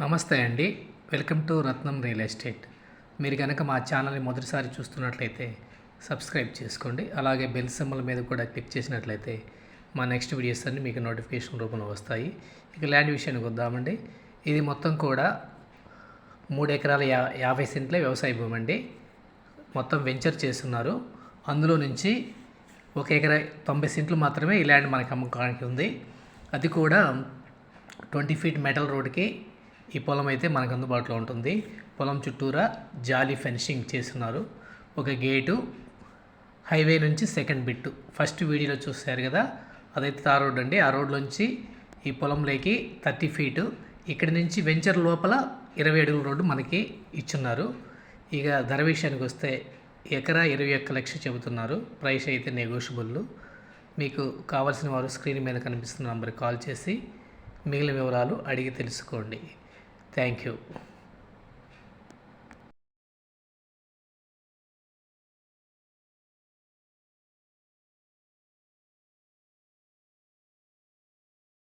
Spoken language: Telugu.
నమస్తే అండి. Welcome to Ratnam real estate. మీరు కనుక మా ఛానల్ని మొదటిసారి చూస్తున్నట్లయితే సబ్స్క్రైబ్ చేసుకోండి. అలాగే బెల్ సింబల్ మీద కూడా క్లిక్ చేసినట్లయితే మా నెక్స్ట్ వీడియోస్ అన్ని మీకు నోటిఫికేషన్ రూపంలో వస్తాయి. ఇక ల్యాండ్ విషయానికి వద్దామండి. ఇది మొత్తం కూడా మూడు ఎకరాల యా యాభై సెంట్ల వ్యవసాయ భూమి అండి. మొత్తం వెంచర్ చేస్తున్నారు. అందులో నుంచి ఒక ఎకరా తొంభై సెంట్లు మాత్రమే ఈ ల్యాండ్ మనకి అమ్మకానికి ఉంది. అది కూడా ట్వంటీ ఫీట్ మెటల్ రోడ్కి ఈ పొలం అయితే మనకు అందుబాటులో ఉంటుంది. పొలం చుట్టూరా జాలీ ఫెన్సింగ్ చేస్తున్నారు. ఒక గేటు హైవే నుంచి సెకండ్ బిట్టు. ఫస్ట్ వీడియోలో చూశారు కదా? అదైతే ఆ రోడ్ అండి. ఆ రోడ్లోంచి ఈ పొలంలోకి థర్టీ ఫీటు. ఇక్కడి నుంచి వెంచర్ లోపల ఇరవై అడుగుల రోడ్డు మనకి ఇచ్చున్నారు. ఇక ధర విషయానికి వస్తే ఎకరా ఇరవై ఒక్క లక్ష చెబుతున్నారు. ప్రైస్ అయితే నెగోషియబుల్. మీకు కావాల్సిన వారు స్క్రీన్ మీద కనిపిస్తున్న నంబర్కి కాల్ చేసి మిగిలిన వివరాలు అడిగి తెలుసుకోండి. Thank you